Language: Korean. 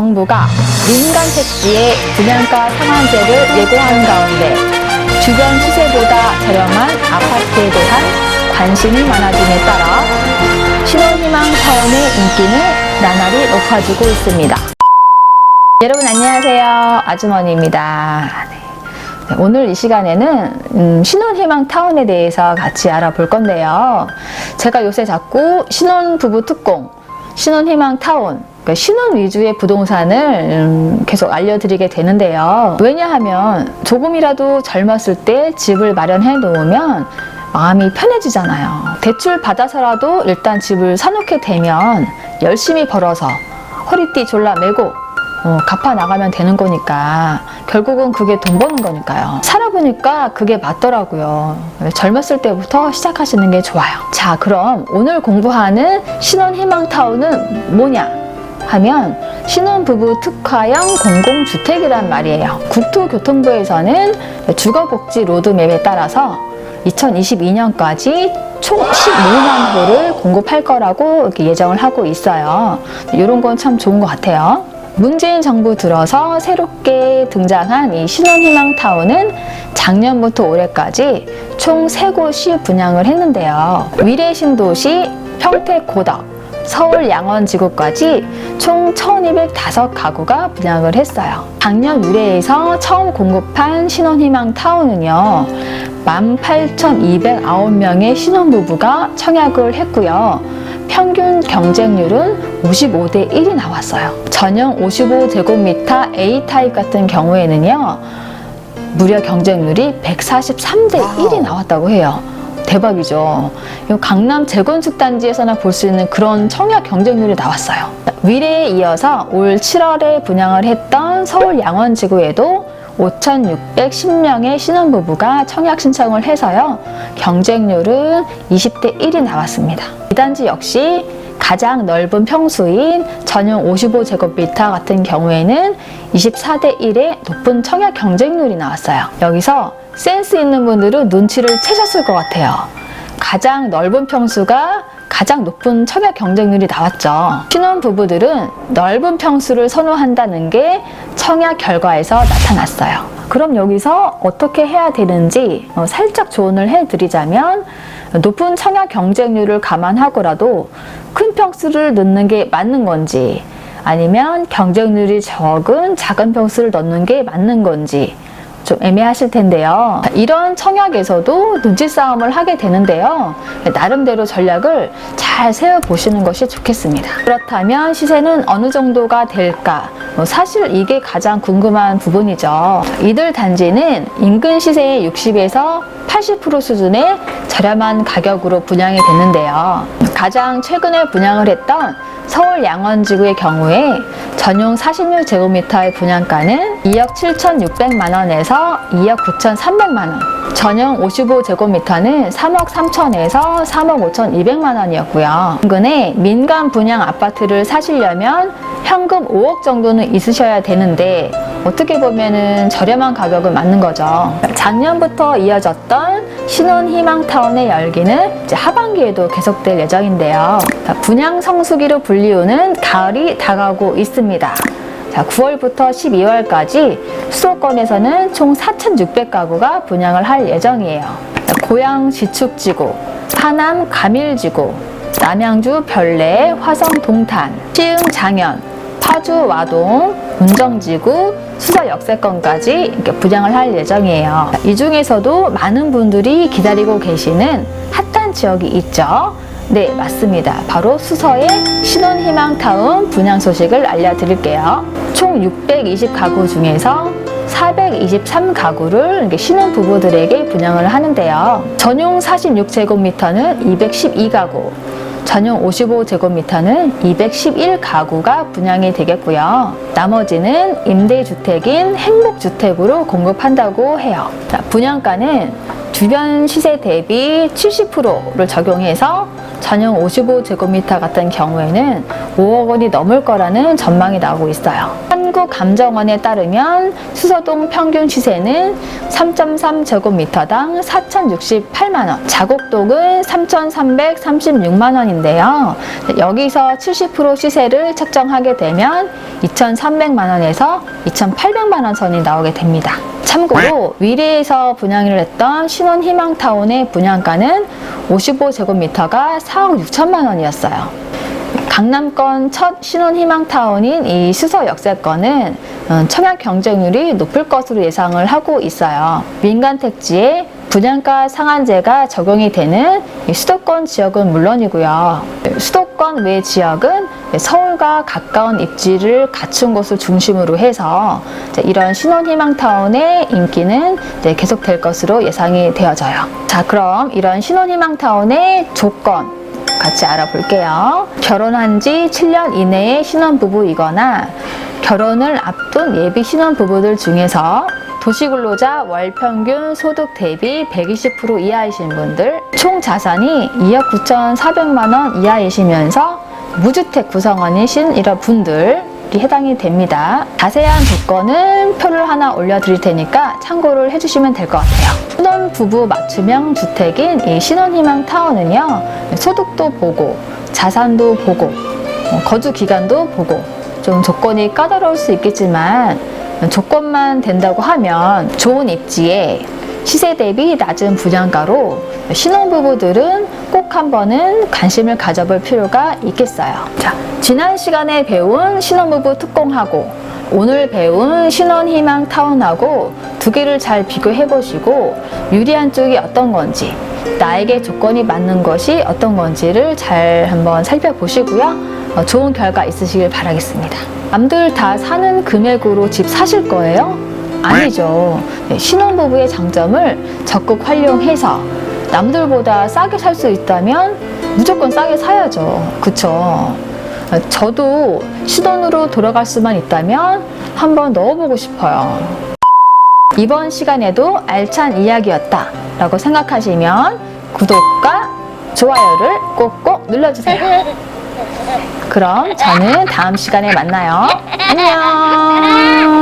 정부가 민간 택지에 분양가 상한제를 예고한 가운데 주변 시세보다 저렴한 아파트에 대한 관심이 많아짐에 따라 신혼희망 타운의 인기는 나날이 높아지고 있습니다. 여러분 안녕하세요. 아주머니입니다. 네. 네, 오늘 이 시간에는 음, 신혼희망 타운에 대해서 같이 알아볼 건데요. 제가 요새 자꾸 신혼부부 특공, 신혼희망 타운, 그러니까 신혼 위주의 부동산을 음, 계속 알려드리게 되는데요. 왜냐하면 조금이라도 젊었을 때 집을 마련해 놓으면 마음이 편해지잖아요. 대출 받아서라도 일단 집을 사놓게 되면 열심히 벌어서 허리띠 졸라 매고 어, 갚아 나가면 되는 거니까 결국은 그게 돈 버는 거니까요. 살아보니까 그게 맞더라고요. 젊었을 때부터 시작하시는 게 좋아요. 자, 그럼 오늘 공부하는 신혼 희망타운은 뭐냐? 하면 신혼부부 특화형 공공주택이란 말이에요. 국토교통부에서는 주거복지 로드맵에 따라서 2022년까지 총 15만 호를 공급할 거라고 예정을 하고 있어요. 이런 건 참 좋은 것 같아요. 문재인 정부 들어서 새롭게 등장한 이 신혼희망타운은 작년부터 올해까지 총 3곳이 분양을 했는데요. 위례신도시, 평택고덕, 서울 양원지구까지 총 1205가구가 분양을 했어요. 작년 위례에서 처음 공급한 신혼희망 타운은요. 18,209명의 신혼부부가 청약을 했고요. 평균 경쟁률은 55대 1이 나왔어요. 전용 55제곱미터 A타입 같은 경우에는요. 무려 경쟁률이 143대 1이 나왔다고 해요. 대박이죠. 이 강남 재건축 단지에서나 볼 수 있는 그런 청약 경쟁률이 나왔어요. 위례에 이어서 올 7월에 분양을 했던 서울 양원지구에도 5,610명의 신혼부부가 청약 신청을 해서요. 경쟁률은 20대 1이 나왔습니다. 이 단지 역시 가장 넓은 평수인 전용 55제곱미터 같은 경우에는 24대 1의 높은 청약 경쟁률이 나왔어요. 여기서 센스 있는 분들은 눈치를 채셨을 것 같아요. 가장 넓은 평수가 가장 높은 청약 경쟁률이 나왔죠. 신혼 부부들은 넓은 평수를 선호한다는 게 청약 결과에서 나타났어요. 그럼 여기서 어떻게 해야 되는지 어, 살짝 조언을 해드리자면 높은 청약 경쟁률을 감안하고라도 큰 평수를 넣는 게 맞는 건지 아니면 경쟁률이 적은 작은 평수를 넣는 게 맞는 건지 좀 애매하실 텐데요. 이런 청약에서도 눈치 싸움을 하게 되는데요. 나름대로 전략을 잘 세워 보시는 것이 좋겠습니다. 그렇다면 시세는 어느 정도가 될까? 뭐 사실 이게 가장 궁금한 부분이죠. 이들 단지는 인근 시세의 60에서 80% 수준의 저렴한 가격으로 분양이 됐는데요. 가장 최근에 분양을 했던 서울 양원지구의 경우에 전용 46제곱미터의 분양가는 2억 7,600만 원에서 2억 9,300만 원. 전용 55제곱미터는 3억 3천에서 3억 5,200만 원이었고요. 인근에 민간 분양 아파트를 사시려면 현금 5억 정도는 있으셔야 되는데 어떻게 보면은 저렴한 가격은 맞는 거죠. 작년부터 이어졌던 신혼희망타운의 열기는 이제 하반기에도 계속될 예정인데요. 분양 성수기로 불리우는 가을이 다가오고 있습니다. 자, 9월부터 12월까지 수도권에서는 총 4,600가구가 분양을 할 예정이에요. 고양 지축지구, 하남 가밀지구, 남양주 별내 화성 동탄, 시흥 장현, 파주 와동, 운정지구, 수서 역세권까지 이렇게 분양을 할 예정이에요. 이 중에서도 많은 분들이 기다리고 계시는 핫한 지역이 있죠. 네, 맞습니다. 바로 수서의 신혼희망타운 분양 소식을 알려드릴게요. 총 620가구 중에서 423가구를 신혼 부부들에게 분양을 하는데요. 전용 46제곱미터는 212가구, 전용 55제곱미터는 211가구가 분양이 되겠고요. 나머지는 임대주택인 행복주택으로 공급한다고 해요. 자, 분양가는 주변 시세 대비 70%를 적용해서 전용 55제곱미터 같은 경우에는 5억 원이 넘을 거라는 전망이 나오고 있어요. 한국감정원에 따르면 수서동 평균 시세는 3.3제곱미터당 4,068만 원, 자곡동은 3,336만 원인데요. 여기서 70% 시세를 책정하게 되면 2,300만 원에서 2,800만 원 선이 나오게 됩니다. 참고로 위례에서 분양을 했던 신혼희망타운의 분양가는 55제곱미터가 4억 6천만 원이었어요. 강남권 첫 신혼희망타운인 이 수서 역세권은 음, 청약 경쟁률이 높을 것으로 예상을 하고 있어요. 민간 택지에 분양가 상한제가 적용이 되는 이 수도권 지역은 물론이고요. 수도권 외 지역은 서울과 가까운 입지를 갖춘 곳을 중심으로 해서 이런 신혼희망타운의 인기는 계속될 것으로 예상이 되어져요. 자, 그럼 이런 신혼희망타운의 조건 같이 알아볼게요. 결혼한 지 7년 이내의 신혼부부이거나 결혼을 앞둔 예비 신혼부부들 중에서 도시근로자 월 평균 소득 대비 120% 이하이신 분들, 총 자산이 2억 9,400만 원 이하이시면서 무주택 구성원이신 이런 분들이 해당이 됩니다. 자세한 조건은 표를 하나 올려드릴 테니까 참고를 해주시면 될 것 같아요. 신혼 부부 맞춤형 주택인 이 신혼희망 타운은요, 소득도 보고, 자산도 보고, 어, 거주 기간도 보고, 좀 조건이 까다로울 수 있겠지만, 조건만 된다고 하면 좋은 입지에 시세 대비 낮은 분양가로 신혼부부들은 꼭 한번은 관심을 가져볼 필요가 있겠어요. 자, 지난 시간에 배운 신혼부부 특공하고 오늘 배운 신혼희망 타운하고 두 개를 잘 비교해 보시고 유리한 쪽이 어떤 건지 나에게 조건이 맞는 것이 어떤 건지를 잘 한번 살펴보시고요. 어, 좋은 결과 있으시길 바라겠습니다. 남들 다 사는 금액으로 집 사실 거예요? 아니죠. 네, 신혼부부의 장점을 적극 활용해서 남들보다 싸게 살 수 있다면 무조건 싸게 사야죠. 그쵸? 저도 신혼으로 돌아갈 수만 있다면 한번 넣어보고 싶어요. 이번 시간에도 알찬 이야기였다 라고 생각하시면 구독과 좋아요를 꼭꼭 눌러주세요. 그럼 저는 다음 시간에 만나요. 안녕!